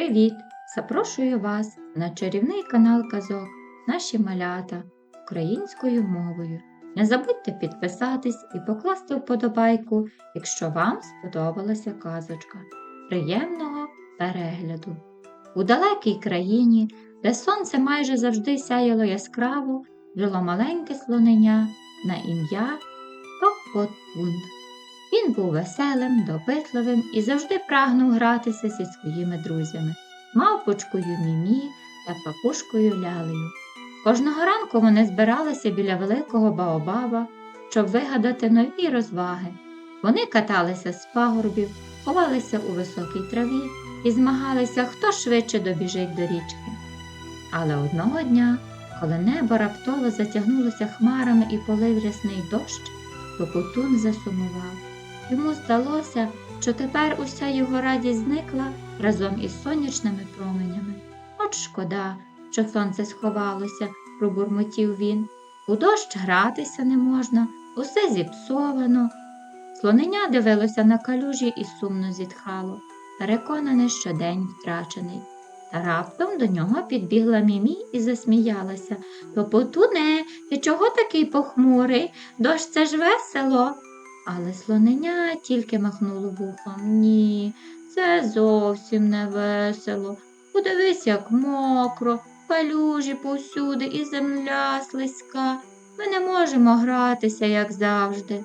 Привіт! Запрошую вас на чарівний канал Казок Наші малята українською мовою. Не забудьте підписатись і покласти вподобайку, якщо вам сподобалася казочка. Приємного перегляду! У далекій країні, де сонце майже завжди сяяло яскраво, жило маленьке слонення на ім'я Топотун. Він був веселим, допитливим і завжди прагнув гратися зі своїми друзями, мавпочкою Мімі та папушкою Лялею. Кожного ранку вони збиралися біля великого Баобаба, щоб вигадати нові розваги. Вони каталися з пагорбів, ховалися у високій траві і змагалися, хто швидше добіжить до річки. Але одного дня, коли небо раптово затягнулося хмарами і полив рясний дощ, Топотун засумував. Йому здалося, що тепер уся його радість зникла разом із сонячними променями. От шкода, що сонце сховалося, пробурмотів він. У дощ гратися не можна, усе зіпсовано. Слоненя дивилося на калюжі і сумно зітхало, переконане, що день втрачений. Та раптом до нього підбігла Мімі і засміялася. Топотуне, ти чого такий похмурий? Дощ це ж весело. Але слоненя тільки махнуло вухом. Ні, це зовсім не весело. Подивись, як мокро, калюжі повсюди і земля слизька. Ми не можемо гратися, як завжди.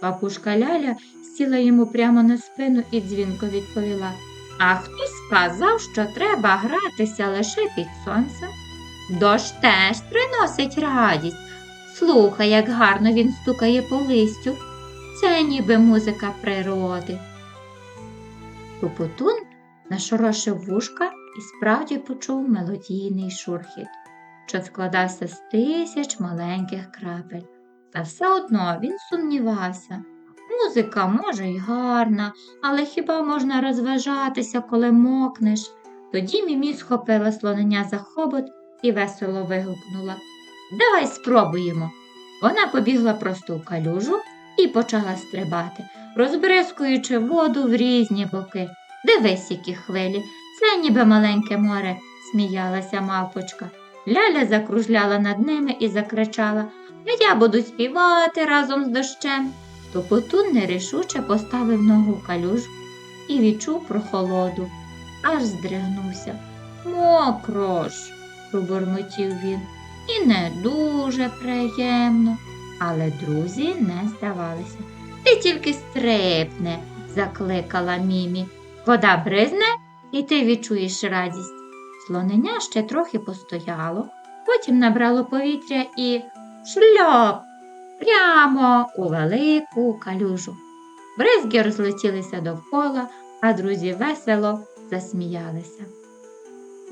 Папушка Ляля сіла йому прямо на спину і дзвінко відповіла. А хто сказав, що треба гратися лише під сонцем? Дощ теж приносить радість. Слухай, як гарно він стукає по листю. Це ніби музика природи. Тупотун нашорошив вушка і справді почув мелодійний шурхіт, що складався з тисяч маленьких крапель. Та все одно він сумнівався. Музика, може, й гарна, але хіба можна розважатися, коли мокнеш? Тоді Мімі схопила слонення за хобот і весело вигукнула Давай спробуємо. Вона побігла просто у калюжу і почала стрибати, розбризкуючи воду в різні боки. Дивись, які хвилі, це ніби маленьке море, сміялася мавпочка. Ляля закружляла над ними і закричала А я буду співати разом з дощем. Топотун нерішуче поставив ногу в калюжу і відчув прохолоду, аж здригнувся. Мокро ж, пробурмотів він, і не дуже приємно. Але друзі не здавалися. Ти тільки стрибне, закликала Мімі. Вода бризне, і ти відчуєш радість. Слонення ще трохи постояло, потім набрало повітря і шльоп прямо у велику калюжу. Бризки розлетілися довкола, а друзі весело засміялися.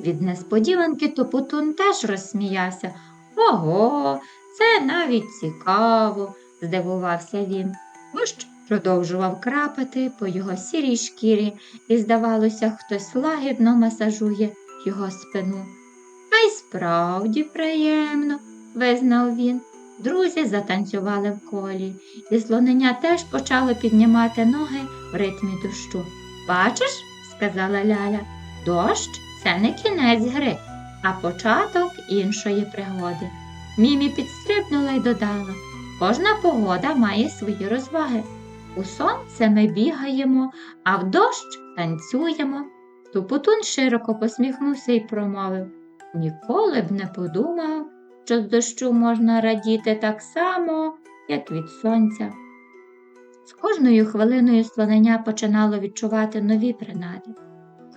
Від несподіванки Топутун теж розсміявся. Ого, це навіть цікаво, здивувався він. Дощ продовжував крапати по його сірій шкірі, і, здавалося, хтось лагідно масажує його спину. А й справді приємно, визнав він. Друзі затанцювали в колі, і слонення теж почало піднімати ноги в ритмі дощу. Бачиш, сказала Ляля, дощ це не кінець гри, а початок іншої пригоди. Мімі підстрибнула й додала кожна погода має свої розваги. У сонце ми бігаємо, а в дощ танцюємо. Тупотун широко посміхнувся і промовив Ніколи б не подумав, що з дощу можна радіти так само, як від сонця. З кожною хвилиною слонення починало відчувати нові принади.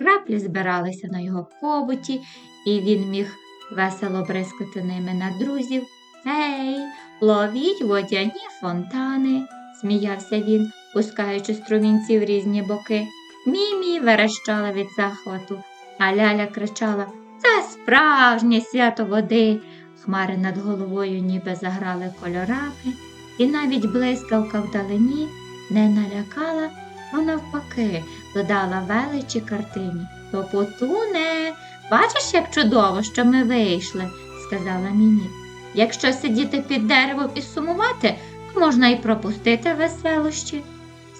Краплі збиралися на його хоботі, і він міг весело бризкати ними на друзів. Гей, ловіть водяні фонтани, сміявся він, пускаючи струмінці в різні боки. Мімі верещала від захвату, а Ляля кричала Це справжнє свято води. Хмари над головою ніби заграли кольорами, і навіть блискавка вдалині не налякала, а навпаки, додала величі картині. Топотуне, бачиш, як чудово, що ми вийшли, сказала Мімі. Якщо сидіти під деревом і сумувати, то можна й пропустити веселощі.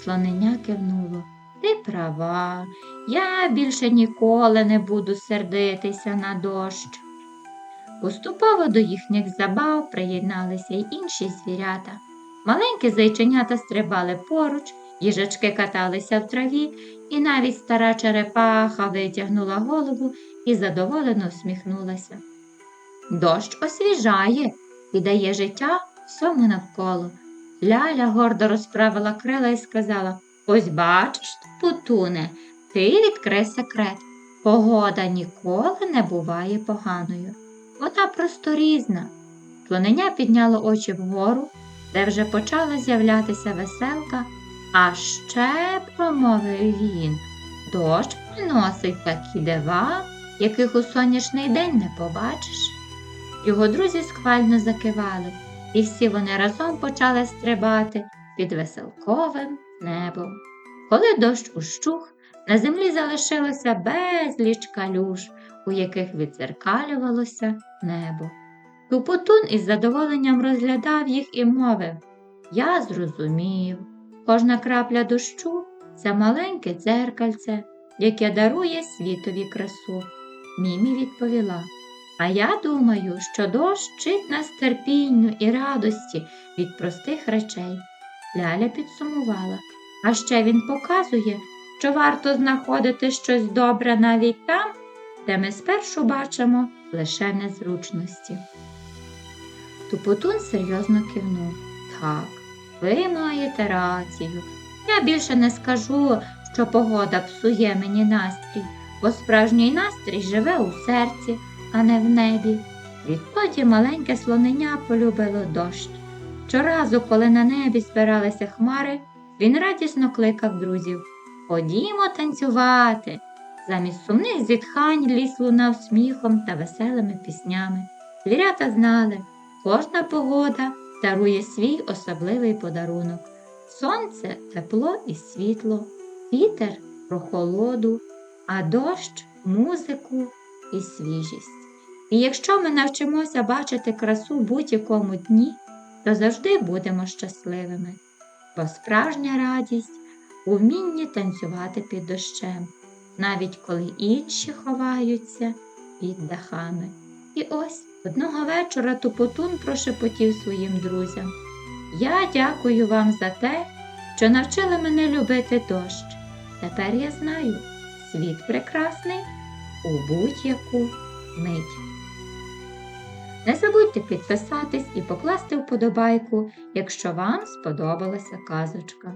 Слоненя кивнуло. ти права, я більше ніколи не буду сердитися на дощ. Поступово до їхніх забав приєдналися й інші звірята. Маленькі зайченята стрибали поруч, їжачки каталися в траві, і навіть стара черепаха витягнула голову і задоволено всміхнулася. Дощ освіжає і дає життя всьому навколо. Ляля гордо розправила крила і сказала Ось бачиш, путуне, ти відкрий секрет. Погода ніколи не буває поганою. Вона просто різна. Слоненя підняло очі вгору, де вже почала з'являтися веселка, а ще промовив він. Дощ приносить такі дива, яких у сонячний день не побачиш. Його друзі схвально закивали, і всі вони разом почали стрибати під веселковим небом. Коли дощ ущух, на землі залишилося безліч калюж, у яких відзеркалювалося небо. Тупотун із задоволенням розглядав їх і мовив Я зрозумів, кожна крапля дощу це маленьке дзеркальце, яке дарує світові красу. Мімі відповіла А я думаю, що дощ вчить нас терпінню і радості від простих речей. Ляля підсумувала. А ще він показує, що варто знаходити щось добре навіть там, де ми спершу бачимо лише незручності. Тупотун серйозно кивнув. Так, ви маєте рацію. Я більше не скажу, що погода псує мені настрій, бо справжній настрій живе у серці, а не в небі. Відтоді маленьке слоненя полюбило дощ. Щоразу, коли на небі збиралися хмари, він радісно кликав друзів Ходімо танцювати. Замість сумних зітхань ліс лунав сміхом та веселими піснями. Звірята знали, кожна погода дарує свій особливий подарунок. Сонце тепло і світло, вітер прохолоду, а дощ музику і свіжість. І якщо ми навчимося бачити красу будь-якому дні, то завжди будемо щасливими, бо справжня радість у танцювати під дощем, навіть коли інші ховаються під дахами. І ось одного вечора Тупотун прошепотів своїм друзям. Я дякую вам за те, що навчили мене любити дощ. Тепер я знаю, світ прекрасний у будь-яку мить. Не забудьте підписатись і покласти вподобайку, якщо вам сподобалася казочка.